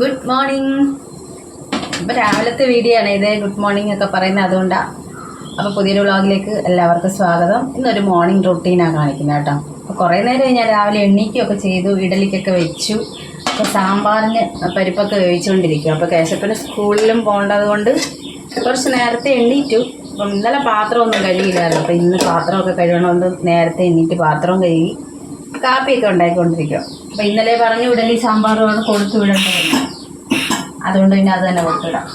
Good morning ഇപ്പം രാവിലത്തെ video ആണ്. ഇത് ഗുഡ് മോർണിംഗ് ഒക്കെ പറയുന്നത് അതുകൊണ്ടാണ് അപ്പോൾ പുതിയൊരു വ്ളോഗിലേക്ക് എല്ലാവർക്കും സ്വാഗതം. ഇന്നൊരു മോർണിംഗ് റൊട്ടീനാണ് കാണിക്കുന്നത് കേട്ടോ. അപ്പോൾ കുറേ നേരം കഴിഞ്ഞാൽ രാവിലെ എണ്ണീക്കുകയൊക്കെ ചെയ്തു ഇഡലിക്കൊക്കെ വെച്ചു. അപ്പോൾ സാമ്പാറിന് പരിപ്പൊക്കെ വേവിച്ചുകൊണ്ടിരിക്കും അപ്പോൾ കേശപ്പന് സ്കൂളിലും പോകേണ്ടത് കൊണ്ട് കുറച്ച് നേരത്തെ എണ്ണീറ്റു അപ്പം ഇന്നലെ പാത്രമൊന്നും കഴുകിയില്ലായിരുന്നു. അപ്പോൾ ഇന്ന് പാത്രമൊക്കെ കഴുകണമെന്ന് നേരത്തെ എണ്ണീറ്റ് പാത്രവും കഴുകി കാപ്പിയൊക്കെ ഉണ്ടാക്കിക്കൊണ്ടിരിക്കുക അപ്പോൾ ഇന്നലെ പറഞ്ഞു ഇഡലി സാമ്പാറുമാണ് കൊടുത്തു വിടേണ്ടത്. അതുകൊണ്ട് പിന്നെ അത് തന്നെ കൊടുത്തിടാം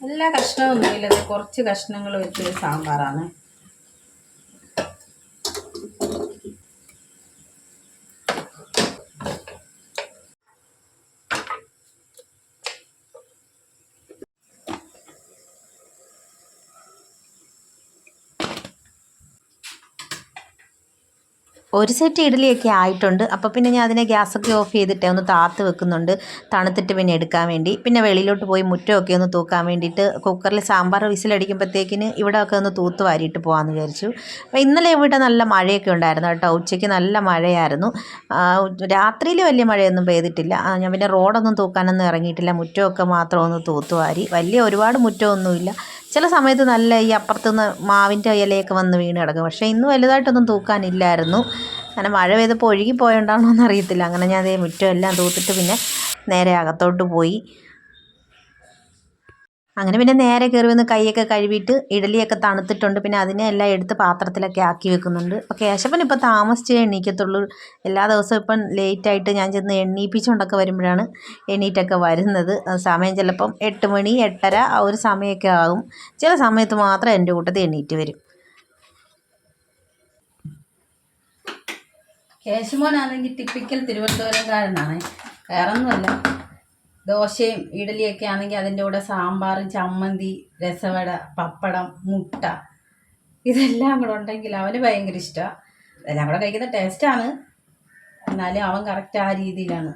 എല്ലാ കഷ്ണവും ഇല്ലത് കുറച്ച് കഷ്ണങ്ങൾ വെച്ചൊരു സാമ്പാറാണ്. ഒരു സെറ്റ് ഇഡ്ഡലിയൊക്കെ ആയിട്ടുണ്ട്. അപ്പോൾ പിന്നെ ഞാൻ അതിനെ ഗ്യാസൊക്കെ ഓഫ് ചെയ്തിട്ട് ഒന്ന് താത്ത് വെക്കുന്നുണ്ട്. തണുത്തിട്ട് പിന്നെ എടുക്കാൻ വേണ്ടി. പിന്നെ വെളിയിലോട്ട് പോയി മുറ്റമൊക്കെ ഒന്ന് തൂക്കാൻ വേണ്ടിയിട്ട് കുക്കറിൽ സാമ്പാർ വിസിലടിക്കുമ്പോഴത്തേക്കിന് ഇവിടെ ഒക്കെ ഒന്ന് തൂത്ത് വാരിയിട്ട് പോകാമെന്ന് വിചാരിച്ചു. അപ്പോൾ ഇന്നലെ ഇവിടെ നല്ല മഴയൊക്കെ ഉണ്ടായിരുന്നു കേട്ടോ. ഉച്ചയ്ക്ക് നല്ല മഴയായിരുന്നു. രാത്രിയിൽ വലിയ മഴയൊന്നും പെയ്തിട്ടില്ല. ഞാൻ പിന്നെ റോഡൊന്നും തൂക്കാനൊന്നും ഇറങ്ങിയിട്ടില്ല. മുറ്റമൊക്കെ മാത്രം ഒന്ന് തൂത്തുവാരി വലിയ ഒരുപാട് മുറ്റമൊന്നുമില്ല. ചില സമയത്ത് നല്ല ഈ അപ്പുറത്തുനിന്ന് മാവിന്റെ ഇലയൊക്കെ വന്ന് വീണ് കിടക്കും. പക്ഷേ ഇന്ന് വലുതായിട്ടൊന്നും തൂക്കാനില്ലായിരുന്നു. അങ്ങനെ മഴ പെയ്തപ്പോൾ ഒഴുകി പോയോണ്ടാണോ എന്ന് അറിയത്തില്ല അങ്ങനെ ഞാൻ അതേ മുറ്റം എല്ലാം തൂത്തിട്ട് പിന്നെ നേരെ അകത്തോട്ട് പോയി. അങ്ങനെ പിന്നെ നേരെ കയറി വന്ന് കൈയൊക്കെ കഴുകിയിട്ട് ഇഡലിയൊക്കെ തണുത്തിട്ടുണ്ട്. പിന്നെ അതിനെ എല്ലാം എടുത്ത് പാത്രത്തിലൊക്കെ ആക്കി വെക്കുന്നുണ്ട്. അപ്പോൾ കേശവൻ ഇപ്പോൾ താമസിച്ചേ എണീക്കത്തുള്ളൂ. എല്ലാ ദിവസവും ഇപ്പം ലേറ്റായിട്ട് ഞാൻ ചെന്ന് എണ്ണീപ്പിച്ചുകൊണ്ടൊക്കെ വരുമ്പോഴാണ് എണീറ്റൊക്കെ വരുന്നത്. സമയം ചിലപ്പം എട്ട് മണി എട്ടര ആ ഒരു സമയമൊക്കെ ആകും. ചില സമയത്ത് മാത്രം എന്റെ കൂട്ടത്തിൽ എണീറ്റ് വരും. കേശുമോനാണെങ്കിൽ ടിപ്പിക്കൽ തിരുവനന്തപുരംകാരനാണ്. വേറെ ഒന്നുമല്ല ദോശയും ഇഡലിയൊക്കെ ആണെങ്കിൽ അതിന്റെ കൂടെ സാമ്പാർ ചമ്മന്തി രസവട പപ്പടം മുട്ട. ഇതെല്ലാം കൂടെ ഉണ്ടെങ്കിൽ അവന് ഭയങ്കര ഇഷ്ടമാണ് ഇതെല്ലാം കൂടെ കഴിക്കുന്ന ടേസ്റ്റാണ് എന്നാലും അവൻ കറക്റ്റ് ആ രീതിയിലാണ്.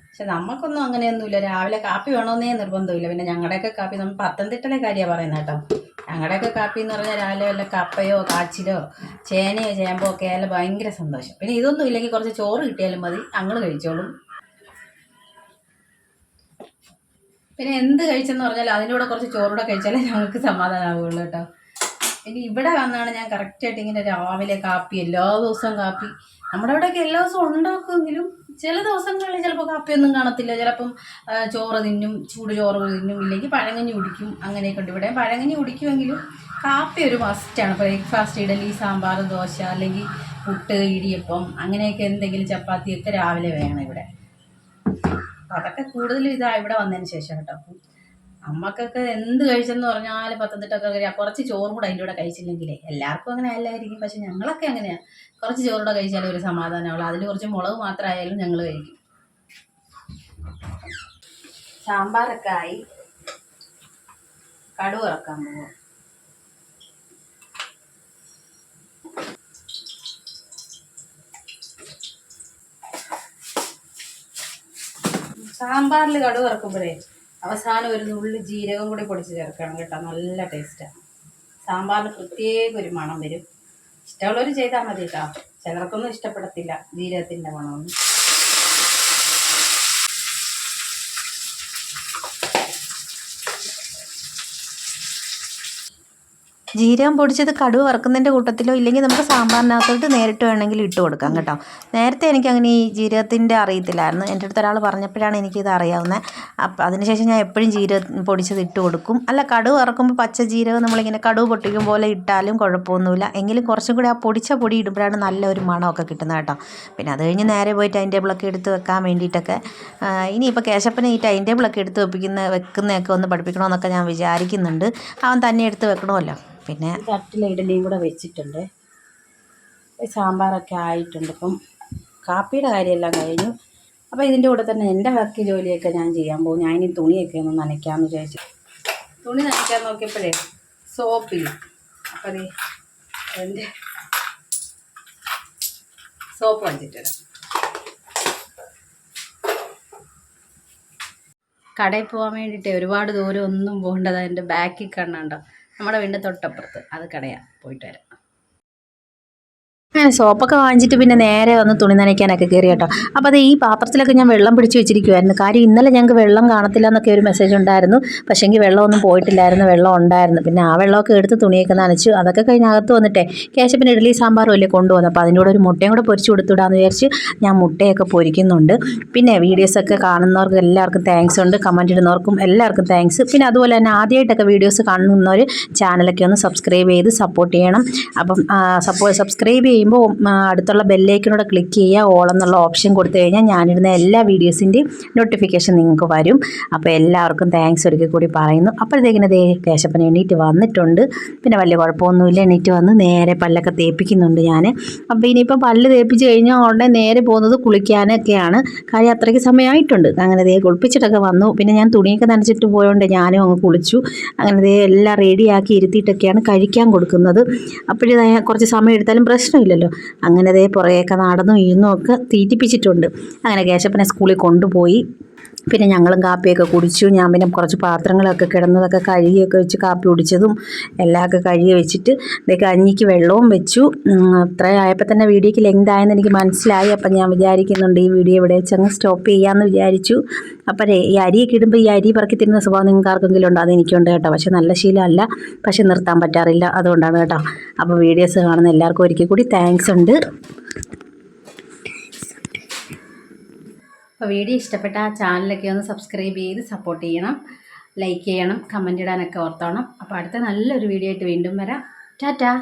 പക്ഷെ നമുക്കൊന്നും അങ്ങനെയൊന്നുമില്ല. രാവിലെ കാപ്പി വേണമെന്നേ നിർബന്ധമില്ല. പിന്നെ ഞങ്ങളുടെയൊക്കെ കാപ്പി നമ്മൾ പത്തനംതിട്ടയിലെ കാര്യമാണ് പറയുന്നത് കേട്ടോ. ഞങ്ങളുടെയൊക്കെ കാപ്പി എന്ന് പറഞ്ഞാൽ രാവിലെ വല്ല കപ്പയോ കാച്ചിലോ ചേനയോ ചേമ്പോ ഒക്കെ ആയാലും ഭയങ്കര സന്തോഷം. പിന്നെ ഇതൊന്നും ഇല്ലെങ്കിൽ കുറച്ച് ചോറ് കിട്ടിയാലും മതി. ഞങ്ങൾ കഴിച്ചോളും. പിന്നെ എന്ത് കഴിച്ചെന്ന് പറഞ്ഞാൽ അതിന്റെ കൂടെ കുറച്ച് ചോറൂടെ കഴിച്ചാലേ ഞങ്ങൾക്ക് സമാധാനമാവുള്ളൂ കേട്ടോ. പിന്നെ ഇവിടെ വന്നാണ് ഞാൻ കറക്റ്റായിട്ട് ഇങ്ങനെ രാവിലെ കാപ്പി എല്ലാ ദിവസവും കാപ്പി. നമ്മുടെ ഇവിടെയൊക്കെ എല്ലാ ദിവസവും ഉണ്ടാക്കുമെങ്കിലും ചില ദിവസങ്ങളിൽ ചിലപ്പോൾ കാപ്പിയൊന്നും കാണത്തില്ല. ചിലപ്പം ചോറ് തിന്നും ചൂട് ചോറ് തിന്നും ഇല്ലെങ്കിൽ പഴങ്ങഞ്ഞി കുടിക്കും അങ്ങനെയൊക്കെ ഉണ്ട്. ഇവിടെ പഴങ്ങഞ്ഞി കുടിക്കുമെങ്കിലും കാപ്പി ഒരു മസ്റ്റാണ് ബ്രേക്ക്ഫാസ്റ്റ് ഇഡലി സാമ്പാർ ദോശ അല്ലെങ്കിൽ പുട്ട് ഇടിയപ്പം അങ്ങനെയൊക്കെ എന്തെങ്കിലും ചപ്പാത്തിയൊക്കെ രാവിലെ വേണം ഇവിടെ. അതൊക്കെ കൂടുതലും ഇതാ ഇവിടെ വന്നതിന് ശേഷം കേട്ടോ. അപ്പം അമ്മക്കൊക്കെ എന്ത് കഴിച്ചെന്ന് പറഞ്ഞാൽ പത്തനംതിട്ടൊക്കെ കഴിയാ കുറച്ച് ചോറും കൂടെ അതിന്റെ കൂടെ കഴിച്ചില്ലെങ്കിലേ എല്ലാവർക്കും അങ്ങനെ അല്ലായിരിക്കും പക്ഷെ ഞങ്ങളൊക്കെ അങ്ങനെയാണ് കുറച്ച് ചോറൂടെ കഴിച്ചാലേ ഒരു സമാധാനമുള്ളൂ. അതിൽ കുറച്ച് മുളക് മാത്രമായാലും ഞങ്ങൾ കഴിക്കും. സാമ്പാറൊക്കെ ആയി. കടുവറക്കാൻ പോകും സാമ്പാറിൽ കടുക് ഇറക്കുമ്പോഴേ അവസാനം ഒരു നുള്ളി ജീരകം കൂടി പൊടിച്ച് ചേർക്കണം കേട്ടോ. നല്ല ടേസ്റ്റാണ് സാമ്പാറിന് പ്രത്യേക ഒരു മണം വരും. ഇഷ്ടമുള്ളവർ ചെയ്താൽ മതി കേട്ടോ. ചിലർക്കൊന്നും ഇഷ്ടപ്പെടത്തില്ല ജീരകത്തിന്റെ മണമൊന്നും. ജീരകം പൊടിച്ചത് കടുവ് വറുക്കുന്നതിന്റെ കൂട്ടത്തിലോ ഇല്ലെങ്കിൽ നമുക്ക് സാമ്പാറിനകത്തോട്ട് നേരിട്ട് വേണമെങ്കിൽ ഇട്ട് കൊടുക്കാം കേട്ടോ. നേരത്തെ എനിക്ക് അങ്ങനെ ഈ ജീരകത്തിന്റെ അറിയത്തില്ലായിരുന്നു. എന്റെ അടുത്ത് ഒരാൾ പറഞ്ഞപ്പോഴാണ് എനിക്കിത് അറിയാവുന്നത്. അപ്പം അതിനുശേഷം ഞാൻ എപ്പോഴും ജീരകം പൊടിച്ചത് ഇട്ട് കൊടുക്കും. അല്ല കടുവ് വറക്കുമ്പോൾ പച്ച ജീരകം നമ്മളിങ്ങനെ കടുവ് പൊട്ടിക്കും പോലെ ഇട്ടാലും കുഴപ്പമൊന്നുമില്ല. എങ്കിലും കുറച്ചും കൂടി ആ പൊടിച്ച പൊടി ഇടുമ്പോഴാണ് നല്ലൊരു മണമൊക്കെ കിട്ടുന്നത് കേട്ടോ. പിന്നെ അത് കഴിഞ്ഞ് നേരെ പോയി ടൈം ടേബിളൊക്കെ എടുത്ത് വെക്കാൻ വേണ്ടിയിട്ടൊക്കെ ഇനിയിപ്പോൾ കേശപ്പനെ ഈ ടൈം ടേബിളൊക്കെ എടുത്ത് വെപ്പിക്കുന്ന വെക്കുന്നതൊക്കെ ഒന്ന് പഠിപ്പിക്കണമെന്നൊക്കെ ഞാൻ വിചാരിക്കുന്നുണ്ട്. അവൻ തന്നെ എടുത്ത് വെക്കണമല്ലോ. പിന്നെ തട്ടിലെ ഇഡലിയും കൂടെ വെച്ചിട്ടുണ്ട്. സാമ്പാറൊക്കെ ആയിട്ടുണ്ട്. ഇപ്പം കാപ്പിയുടെ കാര്യമെല്ലാം കഴിഞ്ഞു. അപ്പോൾ ഇതിന്റെ കൂടെ തന്നെ എന്റെ വർക്ക് ജോലിയൊക്കെ ഞാൻ ചെയ്യാൻ പോകും ഞാൻ ഇനി തുണിയൊക്കെ ഒന്ന് നനയ്ക്കാമെന്ന് വിചാരിച്ചു. തുണി നനയ്ക്കാൻ നോക്കിയപ്പോഴേ സോപ്പില്ല അപ്പോൾ അത് എന്റെ സോപ്പ് വച്ചിട്ടില്ല കടയിൽ പോകാൻ വേണ്ടിയിട്ട് ഒരുപാട് ദൂരം ഒന്നും പോകേണ്ടത് എന്റെ ബാക്കിൽ കണ്ണുണ്ടോ? നമ്മുടെ വീടിന്റെ തൊട്ടപ്പുറത്ത്. അത് കടയാണ് പോയിട്ട് വരാം. സോപ്പൊക്കെ വാങ്ങിച്ചിട്ട് പിന്നെ നേരെ വന്ന് തുണി നനയ്ക്കാനൊക്കെ കയറി കേട്ടോ. അപ്പോൾ അത് ഈ പാത്രത്തിലൊക്കെ ഞാൻ വെള്ളം പിടിച്ച് വെച്ചിരിക്കുമായിരുന്നു കാര്യം ഇന്നലെ ഞങ്ങൾക്ക് വെള്ളം കാണത്തില്ല എന്നൊക്കെ ഒരു മെസ്സേജ് ഉണ്ടായിരുന്നു. പക്ഷേങ്കിൽ വെള്ളമൊന്നും പോയിട്ടില്ലായിരുന്നു. വെള്ളം ഉണ്ടായിരുന്നു. പിന്നെ ആ വെള്ളമൊക്കെ എടുത്ത് തുണിയൊക്കെ നനച്ചു. അതൊക്കെ കഴിഞ്ഞ് അകത്ത് വന്നിട്ടേ കേശപ്പിന് ഇഡ്ഡലി സാമ്പാറും അല്ലേ കൊണ്ടുവന്നു. അപ്പോൾ അതിന്റെ കൂടെ ഒരു മുട്ടയും കൂടെ പൊരിച്ചു കൊടുത്തുവിടാമെന്ന് വിചാരിച്ച് ഞാൻ മുട്ടയൊക്കെ പൊരിക്കുന്നുണ്ട്. പിന്നെ വീഡിയോസൊക്കെ കാണുന്നവർക്ക് എല്ലാവർക്കും താങ്ക്സ് ഉണ്ട്. കമന്റ് ഇടുന്നവർക്കും എല്ലാവർക്കും താങ്ക്സ് പിന്നെ അതുപോലെ തന്നെ ആദ്യമായിട്ടൊക്കെ വീഡിയോസ് കാണുന്നവർ ചാനലൊക്കെ ഒന്ന് സബ്സ്ക്രൈബ് ചെയ്ത് സപ്പോർട്ട് ചെയ്യണം. അപ്പം സപ്പോ സബ്സ്ക്രൈബ് ചെയ്യുമ്പോൾ അടുത്തുള്ള ബെല്ലേക്കിനോട് ക്ലിക്ക് ചെയ്യുക. ഓൾ എന്നുള്ള ഓപ്ഷൻ കൊടുത്തു കഴിഞ്ഞാൽ ഞാനിടുന്ന എല്ലാ വീഡിയോസിന്റെയും നോട്ടിഫിക്കേഷൻ നിങ്ങൾക്ക് വരും. അപ്പോൾ എല്ലാവർക്കും താങ്ക്സ് ഒരിക്കൽ കൂടി പറയുന്നു. അപ്പോഴത്തേക്കിന് ദേ കേശപ്പൻ എണീറ്റ് വന്നിട്ടുണ്ട്. പിന്നെ വലിയ കുഴപ്പമൊന്നുമില്ല. എണീറ്റ് വന്ന് നേരെ പല്ലൊക്കെ തേപ്പിക്കുന്നുണ്ട് ഞാൻ അപ്പോൾ ഇനിയിപ്പോൾ പല്ല് തേപ്പിച്ച് കഴിഞ്ഞാൽ ഉടനെ നേരെ പോകുന്നത് കുളിക്കാനൊക്കെയാണ്. കാര്യം അത്രയ്ക്ക് സമയമായിട്ടുണ്ട്. അങ്ങനെ ദേ കുളിപ്പിച്ചിട്ടൊക്കെ വന്നു. പിന്നെ ഞാൻ തുണിയൊക്കെ നനച്ചിട്ട് പോയതുകൊണ്ട് ഞാനും അങ്ങ് കുളിച്ചു. അങ്ങനെ ദേ എല്ലാം റെഡിയാക്കി ഇരുത്തിയിട്ടൊക്കെയാണ് കഴിക്കാൻ കൊടുക്കുന്നത്. അപ്പോഴേ കുറച്ച് സമയം എടുത്താലും പ്രശ്നമില്ലല്ലോ. അങ്ങനെ അതേ പുറകെയൊക്കെ നടന്നും ഇരുന്നും ഒക്കെ തീറ്റിപ്പിച്ചിട്ടുണ്ട്. അങ്ങനെ കേശപ്പനെ സ്കൂളിൽ കൊണ്ടുപോയി. പിന്നെ ഞങ്ങളും കാപ്പിയൊക്കെ കുടിച്ചു. ഞാൻ പിന്നെ കുറച്ച് പാത്രങ്ങളൊക്കെ കിടന്നതൊക്കെ കഴുകിയൊക്കെ വെച്ച് കാപ്പി കുടിച്ചതും എല്ലാമൊക്കെ കഴുകി വെച്ചിട്ട് ഇതൊക്കെ കഞ്ഞിക്ക് വെള്ളവും വെച്ചു. ആയപ്പോൾ തന്നെ വീഡിയോക്ക് ലെങ്ത് ആയെന്ന് എനിക്ക് മനസ്സിലായി. അപ്പം ഞാൻ വിചാരിക്കുന്നുണ്ട് ഈ വീഡിയോ ഇവിടെ വെച്ചങ്ങ് സ്റ്റോപ്പ് ചെയ്യാമെന്ന് വിചാരിച്ചു. അപ്പം ഈ അരിയൊക്കെ ഇടുമ്പോൾ ഈ അരി പറക്കി തരുന്ന സ്വഭാവം നിങ്ങൾക്ക് ആർക്കെങ്കിലും ഉണ്ടോ? അത് എനിക്കുണ്ട് കേട്ടോ. പക്ഷെ നല്ല ശീലമല്ല. പക്ഷേ നിർത്താൻ പറ്റാറില്ല. അതുകൊണ്ടാണ് കേട്ടോ. അപ്പോൾ വീഡിയോസ് കാണുന്ന എല്ലാവർക്കും ഒരിക്കൽ കൂടി താങ്ക്സ് ഉണ്ട്. അപ്പോൾ വീഡിയോ ഇഷ്ടപ്പെട്ട ആ ചാനലൊക്കെ ഒന്ന് സബ്സ്ക്രൈബ് ചെയ്ത് സപ്പോർട്ട് ചെയ്യണം. ലൈക്ക് ചെയ്യണം കമന്റ് ഇടാനൊക്കെ ഓർത്തോണം. അപ്പോൾ അടുത്ത നല്ലൊരു വീഡിയോ ആയിട്ട് വീണ്ടും വരാം. ടാറ്റാ.